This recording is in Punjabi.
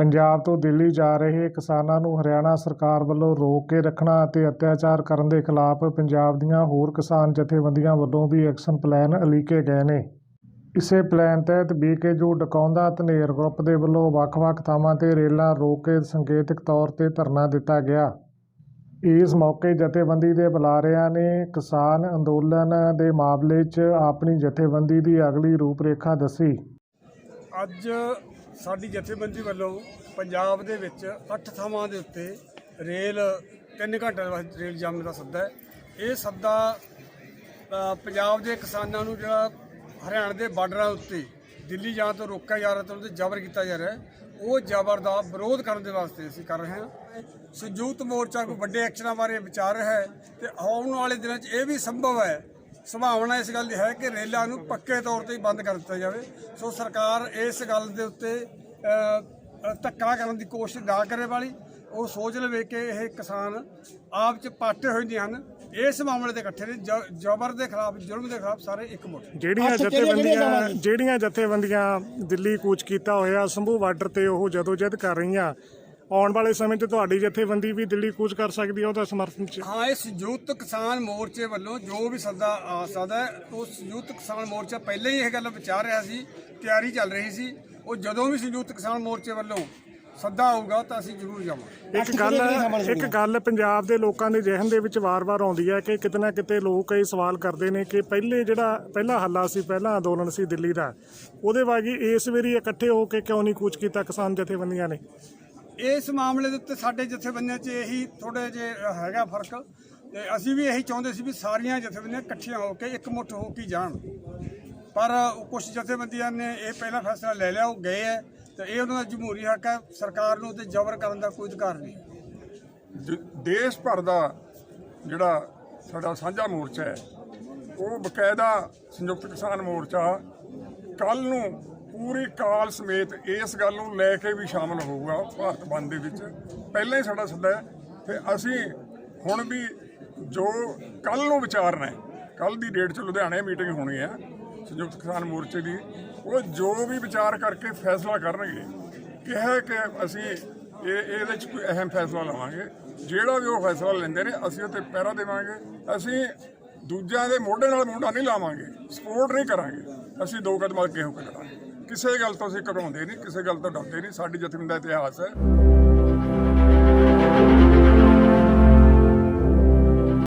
ਪੰਜਾਬ ਤੋਂ ਦਿੱਲੀ ਜਾ ਰਹੇ ਕਿਸਾਨਾਂ ਨੂੰ ਹਰਿਆਣਾ ਸਰਕਾਰ ਵੱਲੋਂ ਰੋਕ ਕੇ ਰੱਖਣਾ ਅਤੇ ਅਤਿਆਚਾਰ ਕਰਨ ਦੇ ਖਿਲਾਫ ਪੰਜਾਬ ਦੀਆਂ ਹੋਰ ਕਿਸਾਨ ਜਥੇਬੰਦੀਆਂ ਵੱਲੋਂ ਵੀ ਐਕਸ਼ਨ ਪਲਾਨ ਅਲੀਕੇ ਗਏ ਨੇ। ਇਸੇ ਪਲਾਨ ਤਹਿਤ ਬੀਕੇਯੂ ਡਕੌਂਦਾ ਧਨੇਰ ਗਰੁੱਪ ਦੇ ਵੱਲੋਂ ਵੱਖ-ਵੱਖ ਥਾਵਾਂ ਤੇ ਰੇਲਾਂ ਰੋਕ ਕੇ ਸੰਕੇਤਕ ਤੌਰ ਤੇ ਧਰਨਾ ਦਿੱਤਾ ਗਿਆ। ਇਸ ਮੌਕੇ ਜਥੇਬੰਦੀ ਦੇ ਬੁਲਾਰਿਆਂ ਨੇ ਕਿਸਾਨ ਅੰਦੋਲਨ ਦੇ ਮਾਮਲੇ 'ਚ ਆਪਣੀ ਜਥੇਬੰਦੀ ਦੀ ਅਗਲੀ ਰੂਪਰੇਖਾ ਦੱਸੀ। ਅੱਜ ਸਾਡੀ ਜਥੇਬੰਦੀ ਵੱਲੋਂ ਪੰਜਾਬ ਦੇ ਵਿੱਚ 8 ਥਾਵਾਂ ਦੇ ਉੱਤੇ ਰੇਲ 3 ਘੰਟਿਆਂ ਵਾਸਤੇ ਰੇਲ ਜਾਮ ਦਾ ਸੱਦਾ ਹੈ। ਇਹ ਸੱਦਾ ਪੰਜਾਬ ਦੇ ਕਿਸਾਨਾਂ ਨੂੰ ਜਿਹੜਾ ਹਰਿਆਣਾ ਦੇ ਬਾਰਡਰਾਂ ਉੱਤੇ ਦਿੱਲੀ ਜਾਣ ਤੋਂ ਰੋਕਿਆ ਜਾ ਰਿਹਾ ਤੇ ਉਹਦੇ ਜ਼ਬਰ ਕੀਤਾ ਜਾ ਰਿਹਾ ਉਹ ਜ਼ਬਰ ਦਾ ਵਿਰੋਧ ਕਰਨ ਦੇ ਵਾਸਤੇ ਅਸੀਂ ਕਰ ਰਹੇ ਹਾਂ। ਸੰਯੁਕਤ ਮੋਰਚਾ ਕੋਈ ਵੱਡੇ ਐਕਸ਼ਨਾਂ ਬਾਰੇ ਵਿਚਾਰ ਰਿਹਾ ਹੈ ਤੇ ਆਉਣ ਵਾਲੇ ਦਿਨਾਂ 'ਚ ਇਹ ਵੀ ਸੰਭਵ ਹੈ ਸੰਭਾਵਨਾ ਇਸ ਗੱਲ ਦੀ ਹੈ ਕਿ ਰੇਲਾਂ ਨੂੰ ਪੱਕੇ ਤੌਰ ਤੇ ਹੀ ਬੰਦ ਕਰ ਦਿੱਤਾ ਜਾਵੇ। ਸੋ ਸਰਕਾਰ ਇਸ ਗੱਲ ਦੇ ਉੱਤੇ ਧੱਕਾ ਕਰਨ ਦੀ ਕੋਸ਼ਿਸ਼ ਨਾ ਕਰੇ ਵਾਲੀ। ਉਹ ਸੋਚ ਲਵੇ ਕਿ ਇਹ ਕਿਸਾਨ ਆਪ ਚ ਪਾਟੇ ਹੋਏ ਨਹੀਂ ਹਨ। ਇਸ ਮਾਮਲੇ ਤੇ ਇਕੱਠੇ ਨੇ। ਜ਼ਬਰ ਦੇ ਖਿਲਾਫ ਜ਼ੁਲਮ ਦੇ ਖਿਲਾਫ ਸਾਰੇ ਇਕਮੁੱਠ ਜਿਹੜੀਆਂ ਜਥੇਬੰਦੀਆਂ ਜਿਹੜੀਆਂ ਜਥੇਬੰਦੀਆਂ ਦਿੱਲੀ ਕੂਚ ਕੀਤਾ ਹੋਇਆ ਸੰਭੂ ਬਾਰਡਰ ਤੇ ਉਹ ਜਦੋਂ ਜਦ ਕਰ ਰਹੀਆਂ। ਆਉਣ ਵਾਲੇ ਸਮੇਂ 'ਚ ਤੁਹਾਡੀ ਜਥੇਬੰਦੀ ਵੀ ਦਿੱਲੀ ਕੂਚ ਕਰ ਸਕਦੀ ਹੈ ਉਹਦਾ ਸਮਰਥਨ 'ਚ। ਹਾਂ ਇਹ ਸੰਯੁਕਤ ਕਿਸਾਨ ਮੋਰਚੇ ਵੱਲੋਂ ਜੋ ਵੀ ਸੱਦਾ ਆ ਸਕਦਾ ਹੈ, ਉਹ ਸੰਯੁਕਤ ਕਿਸਾਨ ਮੋਰਚਾ ਪਹਿਲਾਂ ਹੀ ਇਹ ਗੱਲ ਵਿਚਾਰ ਰਿਹਾ ਸੀ ਤਿਆਰੀ ਚੱਲ ਰਹੀ ਸੀ। ਉਹ ਜਦੋਂ ਵੀ ਸੰਯੁਕਤ ਕਿਸਾਨ ਮੋਰਚੇ ਵੱਲੋਂ ਸੱਦਾ ਆਊਗਾ ਤਾਂ ਅਸੀਂ ਜ਼ਰੂਰ ਜਾਵਾਂਗੇ। ਇੱਕ ਗੱਲ ਇੱਕ ਗੱਲ ਪੰਜਾਬ ਦੇ ਲੋਕਾਂ ਦੇ ਜ਼ਿਹਨ ਦੇ ਵਿੱਚ ਵਾਰ-ਵਾਰ ਆਉਂਦੀ ਹੈ ਕਿ ਕਿਤੇ ਨਾ ਕਿਤੇ ਲੋਕ ਇਹ ਸਵਾਲ ਕਰਦੇ ਨੇ ਕਿ ਪਹਿਲੇ ਜਿਹੜਾ ਪਹਿਲਾ ਹੱਲਾ ਸੀ ਪਹਿਲਾ ਅੰਦੋਲਨ ਸੀ ਦਿੱਲੀ ਦਾ ਉਹਦੇ ਬਾਗੀ ਇਸ ਵਾਰੀ ਇਕੱਠੇ ਹੋ ਕੇ ਕਿਉਂ ਨਹੀਂ ਕੂਚ ਕੀਤਾ ਕਿਸਾਨ ਜਥੇਬੰਦੀਆਂ ਨੇ? ਇਸ ਮਾਮਲੇ ਦੇ ਉੱਤੇ ਸਾਡੇ ਜਥੇਬੰਦੀਆਂ 'ਚ ਇਹੀ ਥੋੜੇ ਜੇ ਹੈਗਾ ਫ਼ਰਕ। ਤੇ ਅਸੀਂ ਵੀ ਇਹੀ ਚਾਹੁੰਦੇ ਸੀ ਵੀ ਸਾਰੀਆਂ ਜਥੇਬੰਦੀਆਂ ਇਕੱਠੀਆਂ ਹੋ ਕੇ ਇਕਮੁੱਠ ਹੋ ਕੇ ਜਾਣ। ਪਰ ਕੁਝ ਜਥੇਬੰਦੀਆਂ ਨੇ ਇਹ ਪਹਿਲਾ ਫੈਸਲਾ ਲੈ ਲਿਆ, ਉਹ ਗਏ ਹੈ ਤੇ ਇਹ ਉਹਨਾਂ ਦਾ ਜਮਹੂਰੀ ਹੱਕ ਹੈ ਸਰਕਾਰ ਨੂੰ ਤੇ ਜ਼ਬਰ ਕਰਨ ਦਾ ਕੋਈ ਅਧਿਕਾਰ ਨਹੀਂ। ਦੇਸ਼ ਭਰ ਦਾ ਜਿਹੜਾ ਸਾਡਾ ਸਾਂਝਾ ਮੋਰਚਾ ਹੈ ਉਹ ਬਕਾਇਦਾ ਸੰਯੁਕਤ ਕਿਸਾਨ ਮੋਰਚਾ ਕੱਲ ਨੂੰ ਪੂਰੀ ਕਾਲ ਸਮੇਤ ਇਸ ਗੱਲ ਨੂੰ ਲੈ ਕੇ ਵੀ ਸ਼ਾਮਲ ਹੋਊਗਾ ਭਾਰਤ ਬੰਦ ਦੇ ਵਿੱਚ। ਪਹਿਲਾਂ ਹੀ ਸਾਡਾ ਸੱਦਾ ਹੈ ਤੇ ਅਸੀਂ ਹੁਣ ਵੀ ਜੋ ਕੱਲ ਨੂੰ ਵਿਚਾਰਨਾ ਹੈ ਕੱਲ ਦੀ ਡੇਟ 'ਚ ਲੁਧਿਆਣੇ ਮੀਟਿੰਗ ਹੋਣੀ ਹੈ, ਸੰਯੁਕਤ ਕਿਸਾਨ ਮੋਰਚੇ ਦੀ, ਉਹ ਜੋ ਵੀ ਵਿਚਾਰ ਕਰਕੇ ਫੈਸਲਾ ਕਰਨਗੇ, ਕਿਹਾ ਕਿ ਅਸੀਂ ਇਹ, ਇਹਦੇ 'ਚ ਕੋਈ ਅਹਿਮ ਫੈਸਲਾ ਲਵਾਂਗੇ, ਜਿਹੜਾ ਵੀ ਉਹ ਫੈਸਲਾ ਲੈਂਦੇ ਨੇ, ਅਸੀਂ ਉਹ 'ਤੇ ਪਹਿਰਾ ਦੇਵਾਂਗੇ, ਅਸੀਂ ਦੂਜਿਆਂ ਦੇ ਮੋਢੇ ਨਾਲ ਮੋਢਾ ਨਹੀਂ ਲਾਵਾਂਗੇ, ਸਪੋਰਟ ਨਹੀਂ ਕਰਾਂਗੇ, ਅਸੀਂ ਦੋ ਕਦਮ ਅੱਗੇ ਹੋ ਕੇ ਲੜਾਂਗੇ। ਕਿਸੇ ਗੱਲ ਤੋਂ ਅਸੀਂ ਘਬਰਾਉਂਦੇ ਨਹੀਂ, ਕਿਸੇ ਗੱਲ ਤੋਂ ਡਰਦੇ ਨਹੀਂ, ਸਾਡੀ ਜਥੇਬੰਦੀ ਦਾ ਇਤਿਹਾਸ ਹੈ।